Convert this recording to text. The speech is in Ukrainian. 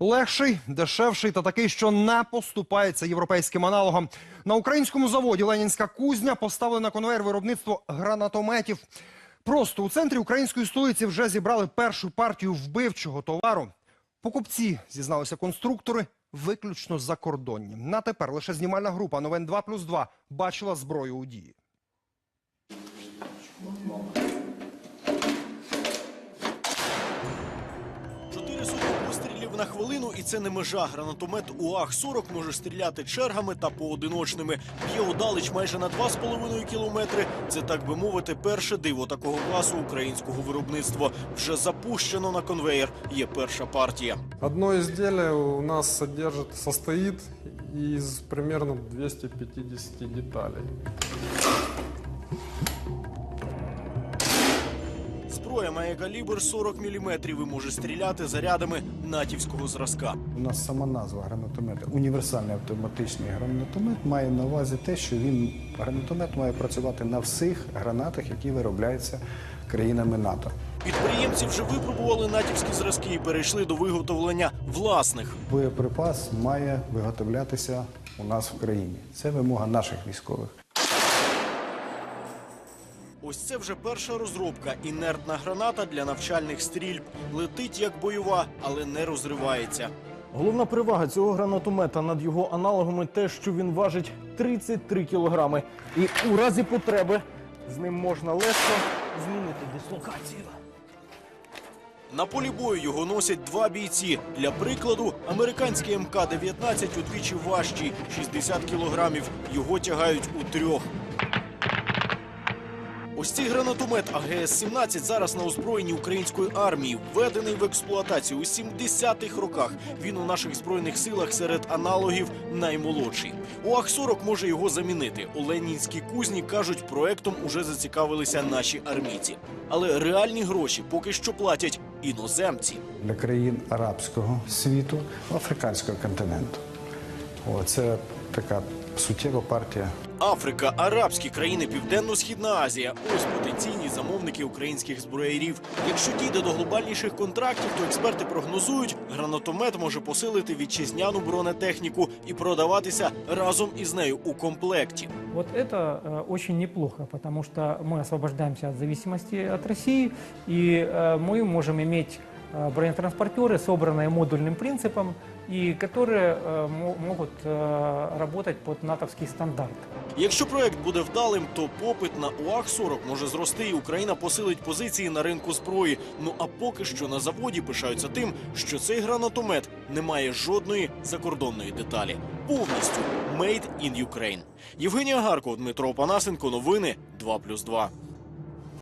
Легший, дешевший та такий, що не поступається європейським аналогам. На українському заводі Ленінська кузня поставили на конвейер виробництво гранатометів. Просто у центрі української столиці вже зібрали першу партію вбивчого товару. Покупці, зізналися конструктори, виключно закордонні. На тепер лише знімальна група новин 2 плюс 2 бачила зброю у дії. На хвилину, і це не межа. Гранатомет УАГ-40 може стріляти чергами та поодиночними. Б'є удалеч майже на 2,5 кілометри. Це, так би мовити, перше диво такого класу українського виробництва. Вже запущено на конвеєр. Є перша партія. Одно изделие у нас содержит, состоит из примерно 250 деталей. Зброя має калібр 40 мм і може стріляти зарядами натівського зразка. У нас сама назва гранатомета, універсальний автоматичний гранатомет має на увазі те, що він гранатомет має працювати на всіх гранатах, які виробляються країнами НАТО. Підприємці вже випробували натівські зразки і перейшли до виготовлення власних. Боєприпас має виготовлятися у нас в країні. Це вимога наших військових. Ось це вже перша розробка. Інертна граната для навчальних стрільб. Летить як бойова, але не розривається. Головна перевага цього гранатомета над його аналогами те, що він важить 33 кілограми. І у разі потреби з ним можна легко змінити дислокацію. На полі бою його носять два бійці. Для прикладу, американський МК-19 удвічі важчий 60 кілограмів. Його тягають у трьох. Ось цей гранатомет АГС-17 зараз на озброєнні української армії, введений в експлуатацію у 70-х роках. Він у наших збройних силах серед аналогів наймолодший. УАГ-40 може його замінити. У Ленінській кузні кажуть, проектом уже зацікавилися наші армійці. Але реальні гроші поки що платять іноземці. Для країн арабського світу, африканського континенту. О, це така суттєва партія Африка, арабські країни, Південно-Східна Азія ось потенційні замовники українських зброярів. Якщо дійде до глобальніших контрактів, то експерти прогнозують, гранатомет може посилити вітчизняну бронетехніку і продаватися разом із нею у комплекті. Вот это э, очень неплохо, потому что мы освобождаемся от зависимости от России, и э, мы можем иметь э, бронетранспортеры, собранные модульным принципом, и которые э, мо- могут э, работать под натовский стандарт. Якщо проект буде вдалим, то попит на УАГ-40 може зрости, і Україна посилить позиції на ринку зброї. Ну а поки що на заводі пишаються тим, що цей гранатомет не має жодної закордонної деталі. Повністю «Made in Ukraine». Євгенія Гарко, Дмитро Панасенко. Новини 2+,2.